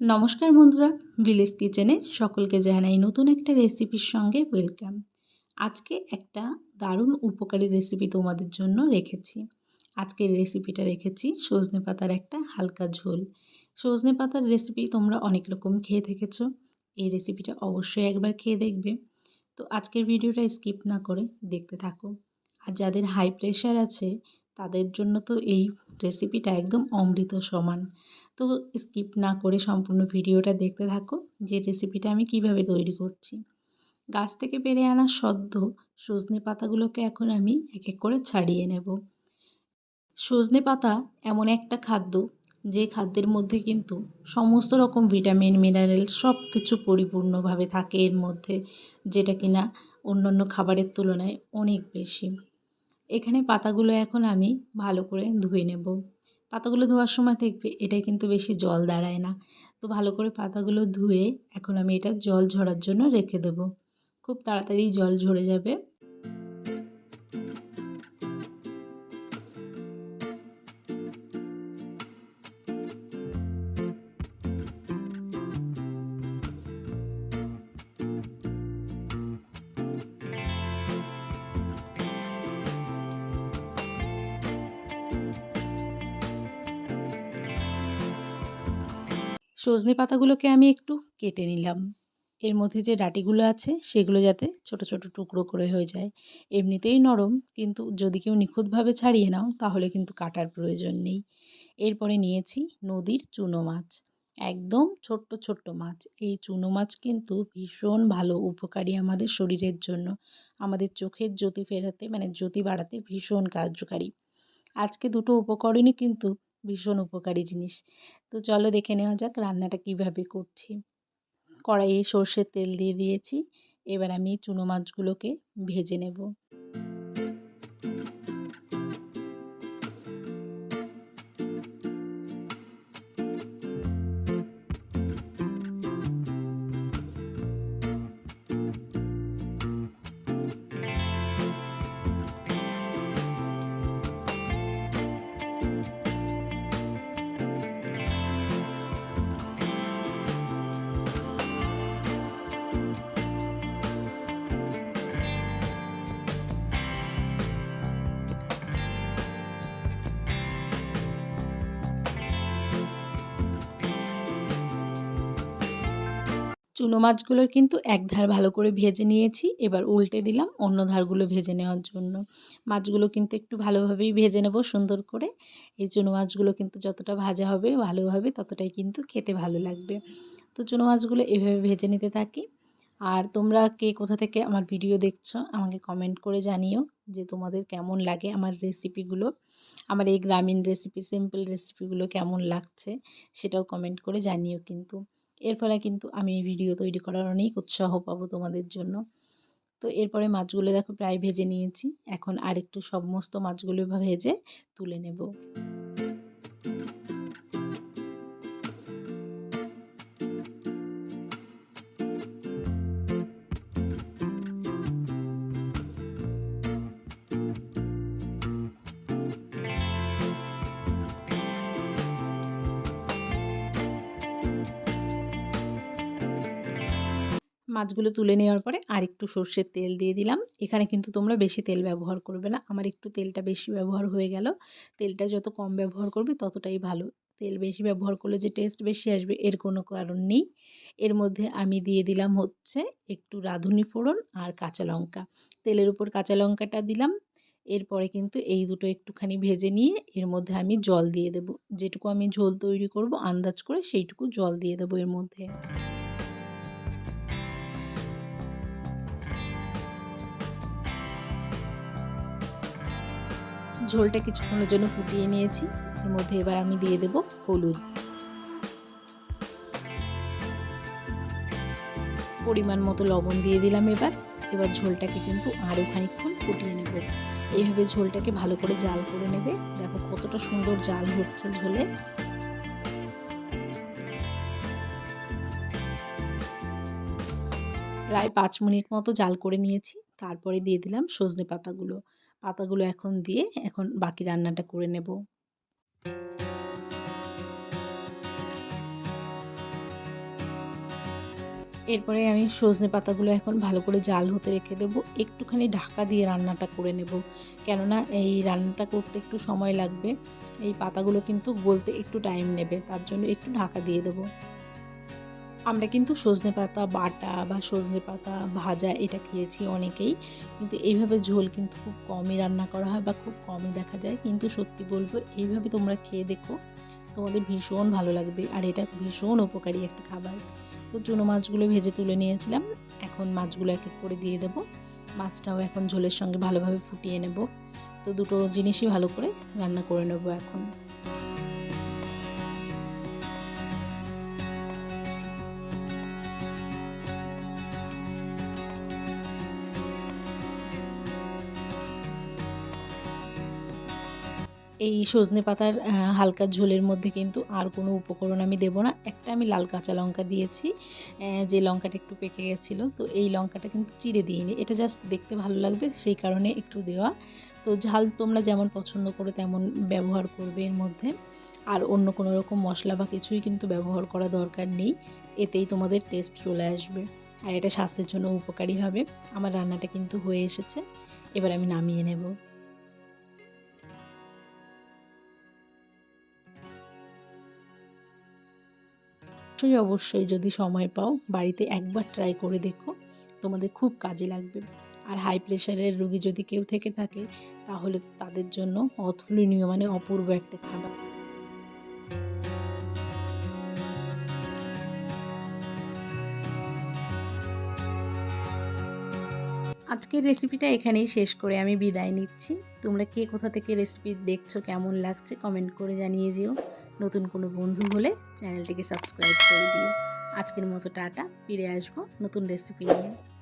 নমস্কার বন্ধুরা ভিলেজ কিচেনে সকলকে জানাই নতুন একটা রেসিপির সঙ্গে ওয়েলকাম আজকে একটা দারুণ উপকারী রেসিপি তোমাদের জন্য রেখেছি। আজকের রেসিপিটা রেখেছি সজনে পাতার একটা হালকা ঝোল। সজনে পাতার রেসিপি তোমরা অনেক রকম খেয়ে থেকেছ এই রেসিপিটা অবশ্যই একবার খেয়ে দেখবে। তো আজকের ভিডিওটা স্কিপ না করে দেখতে থাকো। আর যাদের হাই প্রেশার আছে তাদের জন্য তো এই রেসিপিটা একদম অমৃত সমান। তো স্কিপ না করে সম্পূর্ণ ভিডিওটা দেখতে থাকো, যে রেসিপিটা আমি কীভাবে তৈরি করছি। গাছ থেকে পেরে আনা সদ্য সজনে পাতাগুলোকে এখন আমি এক এক করে ছাড়িয়ে নেব। সজনে পাতা এমন একটা খাদ্য, যে খাদ্যের মধ্যে কিন্তু সমস্ত রকম ভিটামিন মিনারেল সব কিছু পরিপূর্ণভাবে থাকে এর মধ্যে, যেটা কিনা অন্যান্য খাবারের তুলনায় অনেক বেশি। এখানে পাতাগুলো এখন আমি ভালো করে ধুয়ে নেব। পাতাগুলো ধোয়ার সময় দেখবে এটা কিন্তু বেশি জল দাঁড়ায় না। তো ভালো করে পাতাগুলো ধুয়ে এখন আমি এটা জল ঝরার জন্য রেখে দেবো। খুব তাড়াতাড়ি জল ঝরে যাবে। সজনে পাতাগুলোকে আমি একটু কেটে নিলাম। এর মধ্যে যে ডাটিগুলো আছে, সেগুলো যাতে ছোট ছোট টুকরো করে হয়ে যায়। এমনিতেই নরম, কিন্তু যদি কেউ নিখুঁতভাবে ছাড়িয়ে নাও, তাহলে কিন্তু কাটার প্রয়োজন নেই। এরপরে নিয়েছি নদীর চুনো মাছ। একদম ছোট্ট ছোট্ট মাছ। এই চুনো মাছ কিন্তু ভীষণ ভালো উপকারী আমাদের শরীরের জন্য। আমাদের চোখের জ্যোতি ফেরাতে মানে জ্যোতি বাড়াতে ভীষণ কার্যকারী। আজকে দুটো উপকরণই কিন্তু ভীষণ উপকারী জিনিস। তো চলো দেখে নেওয়া যাক রান্নাটা কীভাবে করছি। কড়াইয়ে সর্ষের তেল দিয়ে দিয়েছি। এবার আমি চুনো মাছগুলোকে ভেজে নেব। চুনো মাছগুলোর কিন্তু এক ধার ভালো করে ভেজে নিয়েছি। এবার উল্টে দিলাম অন্য ধারগুলো ভেজে নেওয়ার জন্য। মাছগুলো কিন্তু একটু ভালোভাবেই ভেজে নেব সুন্দর করে। এই চুনো মাছগুলো কিন্তু যতটা ভাজা হবে ভালোভাবে ততটাই কিন্তু খেতে ভালো লাগবে। তো চুনো মাছগুলো এভাবে ভেজে নিতে থাকি। আর তোমরা কে কোথা থেকে আমার ভিডিও দেখছ, আমাকে কমেন্ট করে জানিও যে তোমাদের কেমন লাগে আমার রেসিপিগুলো। আমার এই গ্রামীণ রেসিপি, সিম্পল রেসিপিগুলো কেমন লাগছে, সেটাও কমেন্ট করে জানিও কিন্তু। এর ফলে কিন্তু আমি ভিডিও তৈরি করার অনেক উৎসাহ পাবো তোমাদের জন্য। তো এরপরে মাছগুলো দেখো প্রায় ভেজে নিয়েছি। এখন আরেকটু সমস্ত মাছগুলো ভেজে তুলে নেব। মাছগুলো তুলে নেওয়ার পরে আর একটু সর্ষের তেল দিয়ে দিলাম। এখানে কিন্তু তোমরা বেশি তেল ব্যবহার করবে না। আমার একটু তেলটা বেশি ব্যবহার হয়ে গেল। তেলটা যত কম ব্যবহার করবে ততটাই ভালো। তেল বেশি ব্যবহার করলে যে টেস্ট বেশি আসবে এর কোনো কারণ নেই। এর মধ্যে আমি দিয়ে দিলাম হচ্ছে একটু রাঁধুনি ফোড়ন আর কাঁচা লঙ্কা। তেলের উপর কাঁচা লঙ্কাটা দিলাম। এরপরে কিন্তু এই দুটো একটুখানি ভেজে নিয়ে এর মধ্যে আমি জল দিয়ে দেব। যেটুকু আমি ঝোল তৈরি করব, আন্দাজ করে সেইটুকু জল দিয়ে দেবো এর মধ্যে। ঝোলটা কিছুক্ষণের জন্য ফুটিয়ে নিয়েছি। এর মধ্যে এবার আমি দিয়ে দেব হলুদ। পরিমাণ মতো লবণ দিয়ে দিলাম এবার। এবার ঝোলটাকে কিন্তু আরও খানিকক্ষণ ফুটিয়ে নেব। এইভাবে ঝোলটাকে ভালো করে জাল করে নেবে। দেখো কতটা সুন্দর জাল হচ্ছে ঝোলে। প্রায় পাঁচ মিনিট মতো জাল করে নিয়েছি। তারপরে দিয়ে দিলাম সজনে পাতাগুলো। পাতাগুলো এখন দিয়ে এখন বাকি রান্নাটা করে নেব। এরপরে আমি সজনে পাতাগুলো এখন ভালো করে জাল হতে রেখে দেবো। একটুখানি ঢাকা দিয়ে রান্নাটা করে নেব। কেননা এই রান্নাটা করতে একটু সময় লাগবে। এই পাতাগুলো কিন্তু গলতে একটু টাইম নেবে। তার জন্য একটু ঢাকা দিয়ে দেবো। আমরা কিন্তু সজনে পাতা, বাটা বা সজনে পাতা, ভাজা এটা খেয়েছি অনেকেই। কিন্তু এইভাবে ঝোল কিন্তু খুব কমই রান্না করা হয় বা খুব কমই দেখা যায়। কিন্তু সত্যি বলব, এইভাবে তোমরা খেয়ে দেখো, তোমাদের ভীষণ ভালো লাগবে। আর এটা ভীষণ উপকারী একটা খাবার। তো চুনো মাছগুলো ভেজে তুলে নিয়েছিলাম। এখন মাছগুলো এক এক করে দিয়ে দেবো। মাছটাও এখন ঝোলের সঙ্গে ভালোভাবে ফুটিয়ে নেব। তো দুটো জিনিসই ভালো করে রান্না করে নেব এখন। এই সজনে পাতার হালকা ঝোলের মধ্যে কিন্তু আর কোনো উপকরণ আমি দেবো না। একটা আমি লাল কাঁচা লঙ্কা দিয়েছি যে লঙ্কাটা একটু পেকে গেছিল। তো এই লঙ্কাটা কিন্তু চিড়ে দিইনি। এটা জাস্ট দেখতে ভালো লাগবে, সেই কারণে একটু দেওয়া। তো ঝাল তোমরা যেমন পছন্দ করো তেমন ব্যবহার করবে এর মধ্যে। আর অন্য কোনো রকম মশলা বা কিছুই কিন্তু ব্যবহার করা দরকার নেই। এতেই তোমাদের টেস্ট চলে আসবে। আর এটা স্বাস্থ্যের জন্য উপকারী হবে। আমার রান্নাটা কিন্তু হয়ে এসেছে। এবার আমি নামিয়ে নেব। অবশ্যই অবশ্যই যদি সময় পাও, বাড়িতে একবার ট্রাই করে দেখো। তোমাদের খুব কাজে লাগবে। আর হাই প্রেশারের রুগী যদি কেউ থেকে থাকে, তাহলে তাদের জন্য অতুলনীয় মানে অপূর্ব একটা খাবার। আজকের রেসিপিটা এখানেই শেষ করে আমি বিদায় নিচ্ছি। তোমরা কে কোথা থেকে রেসিপি দেখছ, কেমন লাগছে কমেন্ট করে জানিয়ে যেও নতুন কোনো বন্ধু হলে চ্যানেলটিকে সাবস্ক্রাইব করে দিও। আজকের মতো টাটা, ফিরে আসব নতুন রেসিপি নিয়ে।